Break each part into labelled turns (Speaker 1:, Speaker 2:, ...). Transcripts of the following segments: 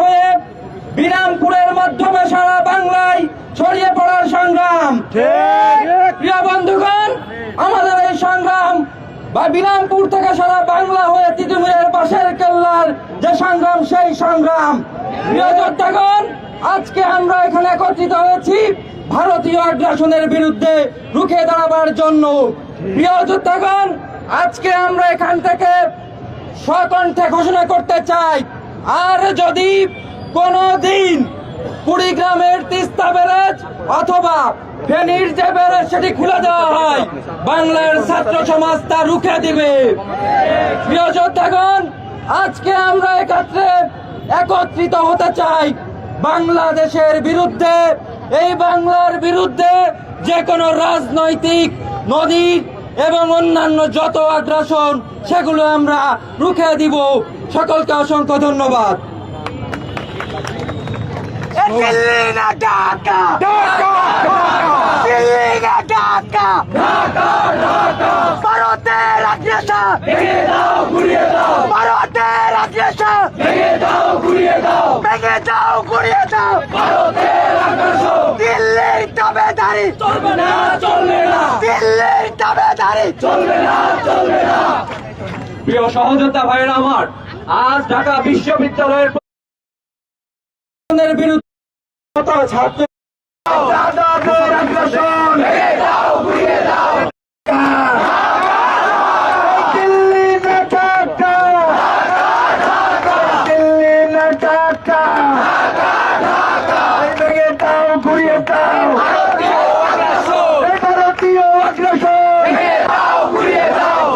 Speaker 1: হয়ে বিরামপুরের মাধ্যমে সারা বাংলায় ছড়িয়ে পড়ার সংগ্রাম। প্রিয় বন্ধুগণ আমাদের এই সংগ্রাম বা বিরামপুর থেকে সারা বাংলা হয়ে তিতুমিরের পাশের কেল্লার যে সংগ্রাম সেই সংগ্রাম। প্রিয় যোদ্ধাগণ আজকে আমরা এখানে একত্রিত হয়েছি ভারতীয় আগ্রাসনের বিরুদ্ধে রুখে দাঁড়াবার জন্য। প্রিয় যোদ্ধাগণ আজকে আমরা এখান থেকে স্বকণ্ঠে ঘোষণা করতে চাই। আর যদি কোনো দিন কুড়িগ্রামের তিস্তা ব্যারেজ অথবা ফেনীর যে ব্যারেজ সেটি খুলে দেওয়া হয়, বাংলার ছাত্র সমাজ তা রুখে দিবে। প্রিয় আজকে আমরা একত্রে একত্রিত হতে চাই বাংলাদেশের বিরুদ্ধে। এই বাংলার বিরুদ্ধে যে কোনো রাজনৈতিক নদী এবং অন্যান্য যত আগ্রাসন সেগুলো আমরা রুখে দিব। সকলকে অসংখ্য ধন্যবাদ।
Speaker 2: দিল্লি দিল্লি ভারতের আগ্রাসন। ভারতের আগ্রাসন। ভেঙে দাও ঘুরিয়ে দাও। দিল্লির দাবেদারি
Speaker 1: চলবে না চলবে না।
Speaker 2: দিল্লির দাবেদারি
Speaker 1: প্রিয় সহযোদ্ধা ভাইয়েরা আমার আজ ঢাকা বিশ্ববিদ্যালয়ের বিরুদ্ধে ছাত্র
Speaker 2: যাদবের আগ্রাসন দিল্লি না ঢাকা দিল্লি না ঢাকা ভেঙে দাও ঘুরিয়ে দাও এই ভারতীয় আগ্রাসন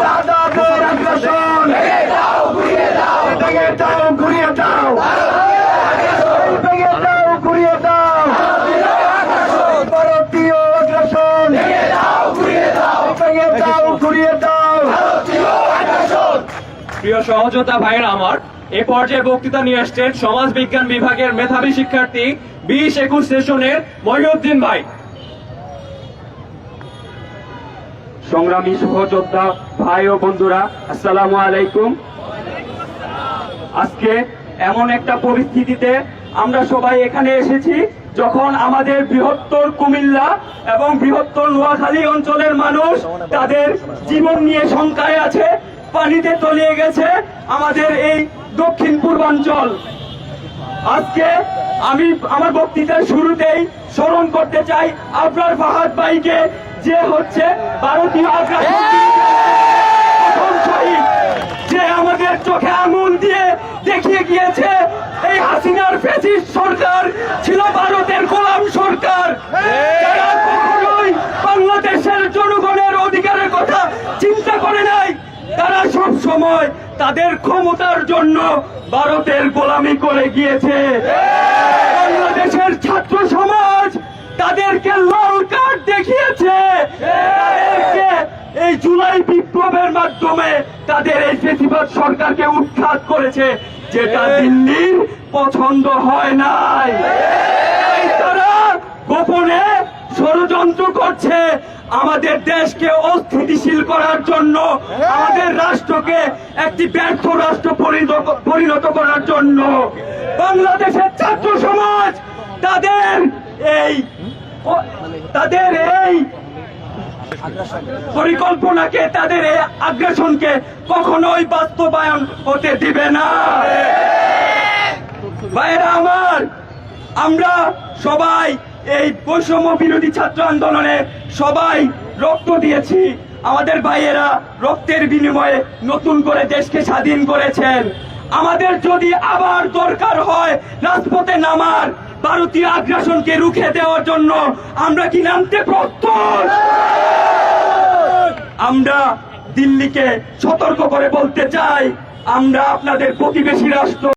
Speaker 2: যাদবের আগ্রাসন ভেঙে দাও ঘুরিয়ে দাও ভেঙে দাও ঘুরিয়ে দাও ভারতীয় আগ্রাসন ভেঙে দাও ঘুরিয়ে দাও
Speaker 3: প্রিয় সহযোদ্ধা ভাইয়েরা আমার, এ পর্যায়ে বক্তৃতা নিয়ে আসছেন সমাজ বিজ্ঞান বিভাগের মেধাবী শিক্ষার্থী বিশ একুশ সেশনের মহিউদ্দিন ভাই। সংগ্রামী সহযোদ্ধা ভাই ও বন্ধুরা, আসসালামু আলাইকুম। আজকে এমন একটা পরিস্থিতিতে আমরা সবাই এখানে এসেছি, যখন আমাদের বৃহত্তর কুমিল্লা এবং বৃহত্তর নোয়াখালী অঞ্চলের মানুষ তাদের জীবন নিয়ে শঙ্কায় আছে পানিতে তলিয়ে গেছে আমাদের এই দক্ষিণ পূর্বাঞ্চল। আজকে আমি আমার বক্তৃতার শুরুতেই স্মরণ করতে চাই আপনার ফাহাদ ভাইকে, যে হচ্ছে ভারতীয় যে আমাদের চোখে আঙুল দিয়ে দেখিয়ে গিয়েছে এই হাসিনার ফেসিস্ট সরকার ছিল ভারতের গোলাম সরকার যারা কখনোই বাংলাদেশের জনগণের অধিকারের কথা চিন্তা করে নাই তারা সব সময় তাদের ক্ষমতার জন্য ভারতের গোলামি করে গিয়েছে। বাংলাদেশের ছাত্র সমাজ তাদেরকে লাল কার্ড দেখিয়েছে। এই জুলাই বিপ্লবের মাধ্যমে তাদের এই ফেসিবাদ সরকারকে উৎখাত করেছে, যেটা দিল্লির পছন্দ হয় নাই। তারা গোপনে ষড়যন্ত্র করছে। আমাদের দেশকে অস্থিতিশীল করার জন্য, আমাদের রাষ্ট্রকে একটি ব্যর্থ রাষ্ট্র পরিণত- করার জন্য। বাংলাদেশের ছাত্র সমাজ, তাদের এই তাদের এই পরিকল্পনাকে, তাদের এই আগ্রাসনকে কখনোই বাস্তবায়ন হতে দিবে না। ভাইরা আমার, আমরা সবাই এই বৈষম্য বিরোধী ছাত্র আন্দোলনে সবাই রক্ত দিয়েছি। আমাদের ভাইয়েরা রক্তের বিনিময়ে নতুন করে দেশকে স্বাধীন করেছেন। আমাদের যদি আবার দরকার হয় রাজপথে নামার, ভারতীয় আগ্রাসনকে রুখে দেওয়ার জন্য আমরা কি নামতে প্রস্তুত? আমরা দিল্লিকে সতর্ক করে বলতে চাই, আমরা আপনাদের প্রতিবেশী রাষ্ট্র